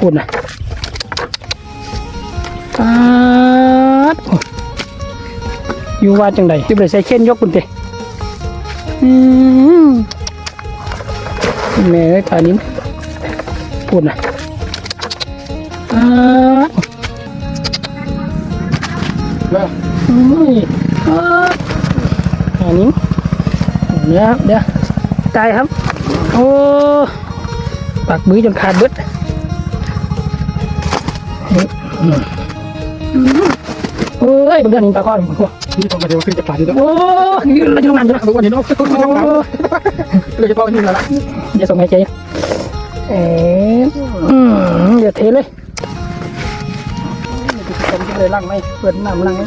พูดนะปาดโอ้อยู่ว่าจังใดที่บริใส่เข็นยกคุณเตอืมแม่เอ้ยปลานิ้นพูดนะปาดอุ้ยปาดปลานิ้นเดี๋ยวครับเดี๋ยวตายครับ โอ้ ปากมือจนขาดเบิด โอ้ยเป็นเดือนนี้ปลาข้อนึ่งพวกนี่ต้องมาเดี๋ยวขึ้นจะผ่านด้วยโอ้ยเราจะทำงานอยู่นะทุกวันนี้น้องทุกคนจะผ่านเลยจะพอนี่แล้วล่ะอย่าส่งหายใจเอ๋อืมอย่าเทเลยผมจะเลยล้างไหมเปิดน้ำล้างไหม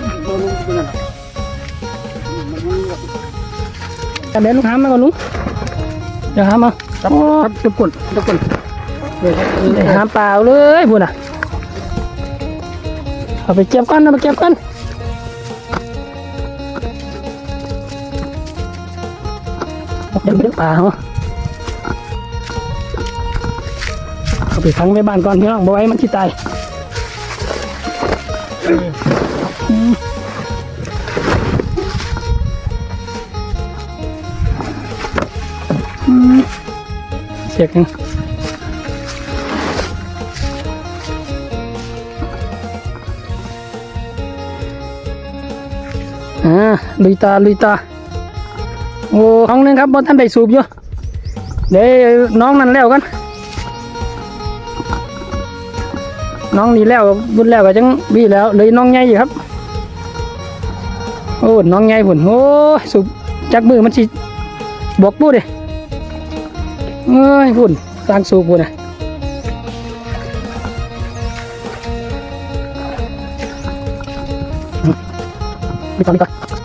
แต่เดี๋ยวลุงหามมาก่อนลุงเดี๋ยวหามมาครับครับทุกคนทุกคนเลยครับเดี๋ยวหามเปล่าเลยพูดน่ะ เอาไปเก็บก่อนเอาไปเก็บก่อนเดี๋ยวเดี๋ยวป่าเหรอเอาไปขังไว้บ้านก่อนพี่น้องบ่ไว้มันที่ตายอืมอืมเสียงยั อ่าลุยตาลุยตาโอ้ห้องนึงครับบนท่านได้สูบอยู่เดี๋ยวน้องนั่นแล้วกัน น้องนี่แล้วบุญแล้วก็จังบีแล้วเลยน้องใหญ่อยู่ครับโอ้น้องใหญ่ผุนโอ้สูบจากมือมันสิบวกปูดิเอ้ยผุนสร้างสูบผุนอะ ไปก่อนไปก่อน